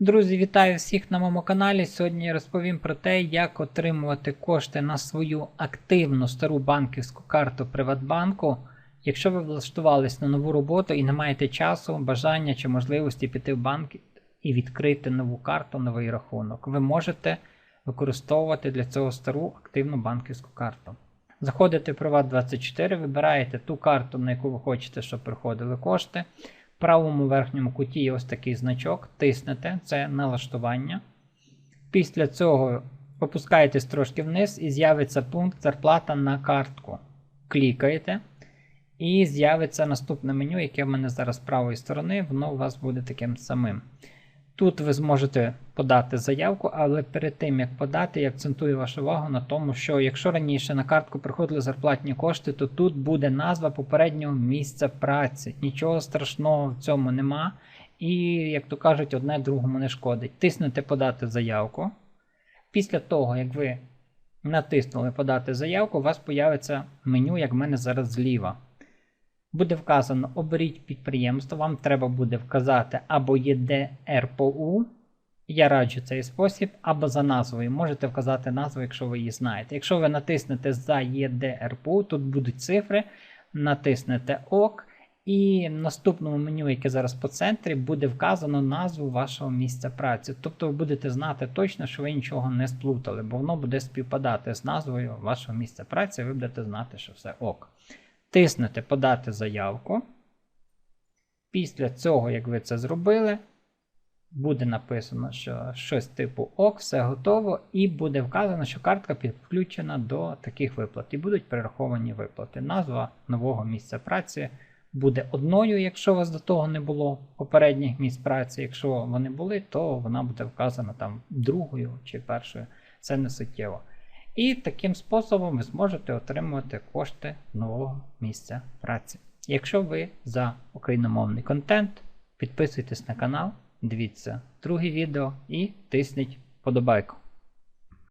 Друзі, вітаю всіх на моєму каналі. Сьогодні я розповім про те, як отримувати кошти на свою активну стару банківську карту Приватбанку. Якщо ви влаштувались на нову роботу і не маєте часу, бажання чи можливості піти в банк і відкрити нову карту, новий рахунок, ви можете використовувати для цього стару активну банківську карту. Заходите в Приват24, вибираєте ту карту, на яку ви хочете, щоб приходили кошти. Правому верхньому куті є ось такий значок, тиснете, це налаштування. Після цього опускаєтесь трошки вниз і з'явиться пункт зарплата на картку. Клікаєте. І з'явиться наступне меню, яке в мене зараз з правої сторони, воно у вас буде таким самим. Тут ви зможете подати заявку, але перед тим як подати, я акцентую вашу увагу на тому, що якщо раніше на картку приходили зарплатні кошти, то тут буде назва попереднього місця праці. Нічого страшного в цьому нема. І, як то кажуть, одне другому не шкодить. Тиснете подати заявку. Після того, як ви натиснули подати заявку, у вас появиться меню, як в мене зараз зліва. Буде вказано оберіть підприємство, вам треба буде вказати або ЄДРПУ, я раджу цей спосіб, або за назвою. Можете вказати назву, якщо ви її знаєте. Якщо ви натиснете за ЄДРПУ, тут будуть цифри, натиснете ОК, і в наступному меню, яке зараз по центрі, буде вказано назву вашого місця праці. Тобто ви будете знати точно, що ви нічого не сплутали, бо воно буде співпадати з назвою вашого місця праці, ви будете знати, що все ок. Тиснете подати заявку. Після цього, як ви це зробили, буде написано, що щось типу ок, все готово, і буде вказано, що картка підключена до таких виплат. І будуть перераховані виплати. Назва нового місця праці буде одною, якщо у вас до того не було попередніх місць праці. Якщо вони були, то вона буде вказана там другою чи першою. Це не суттєво. І таким способом ви зможете отримувати кошти нового місця праці. Якщо ви за україномовний контент, підписуйтесь на канал, дивіться друге відео і тисніть подобайку.